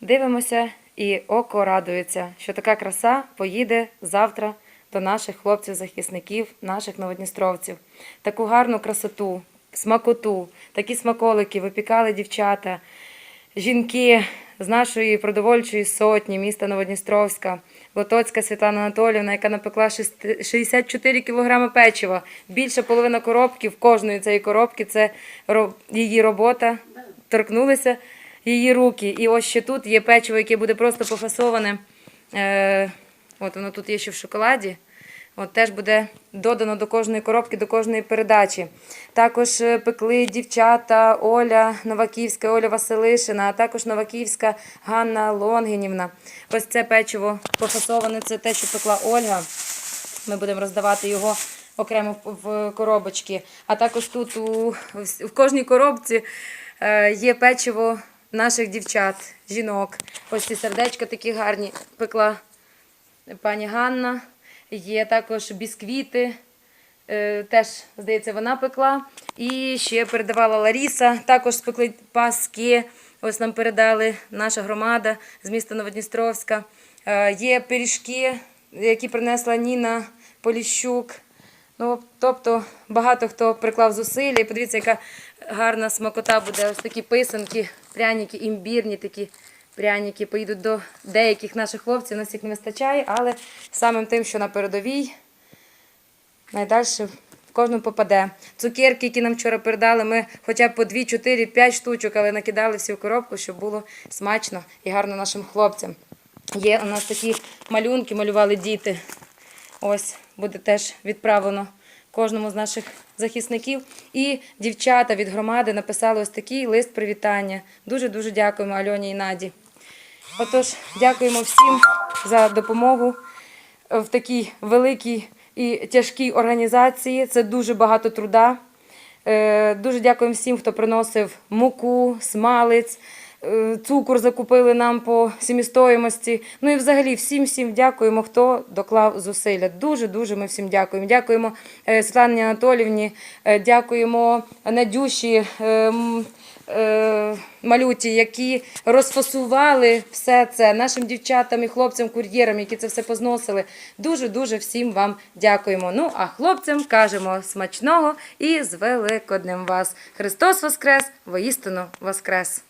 Дивимося і око радується, що така краса поїде завтра до наших хлопців-захисників, наших новодністровців. Таку гарну красоту, смакоту, такі смаколики випікали дівчата, жінки з нашої продовольчої сотні міста Новодністровська, Лотоцька Світлана Анатолівна, яка напекла шести- 64 кг печива. Більша половина коробки в кожної цієї коробки це її робота. Торкнулися її руки. І ось ще тут є печиво, яке буде просто пофасоване. Е, от воно тут є ще в шоколаді. От теж буде додано до кожної коробки, до кожної передачі. Також е, пекли дівчата Оля Новаківська, Оля Василишина, а також Новаківська Ганна Лонгінівна. Ось це печиво пофасоване, це те, що пекла Ольга. Ми будемо роздавати його окремо в в коробочки. А також тут у, в кожній коробці е, є печиво наших дівчат, жінок. Ось ці сердечка такі гарні пекла пані Ганна. Є також бісквіти. е, Теж, здається, вона пекла. І ще передавала Ларіса. Також спекли паски. Ось нам передали наша громада з міста Новодністровська. Е, Є пиріжки, які принесла Ніна Поліщук. Ну, тобто багато хто приклав зусилля. І подивіться, яка гарна смакота буде. Ось такі писанки, пряники, імбірні такі пряники поїдуть до деяких наших хлопців. Нас їх не вистачає, але самим тим, що на передовій, найдальше в кожному попаде. Цукерки, які нам вчора передали, ми хоча б по 2, 4, 5 штучок, але накидали всі в коробку, щоб було смачно і гарно нашим хлопцям. Є у нас такі малюнки, малювали діти. Ось буде теж відправлено кожному з наших захисників. І дівчата від громади написали ось такий лист привітання. Дуже дуже дякуємо Альоні і Наді. Отож, дякуємо всім за допомогу в такій великій і тяжкій організації. Це дуже багато труда. Е, Дуже дякуємо всім, хто приносив муку, смалець, цукор закупили нам по сімістоїмості. Ну і взагалі всім всім дякуємо, хто доклав зусилля. Дуже дуже ми всім дякуємо. Дякуємо е, Світлані Анатолівні, е, дякуємо Надюші. е, е, Малюті, які розфасували все це нашим дівчатам і хлопцям, кур'єрам, які це все позносили. Дуже дуже всім вам дякуємо. Ну а хлопцям кажемо смачного і з Великоднем вас. Христос Воскрес, воістину Воскрес!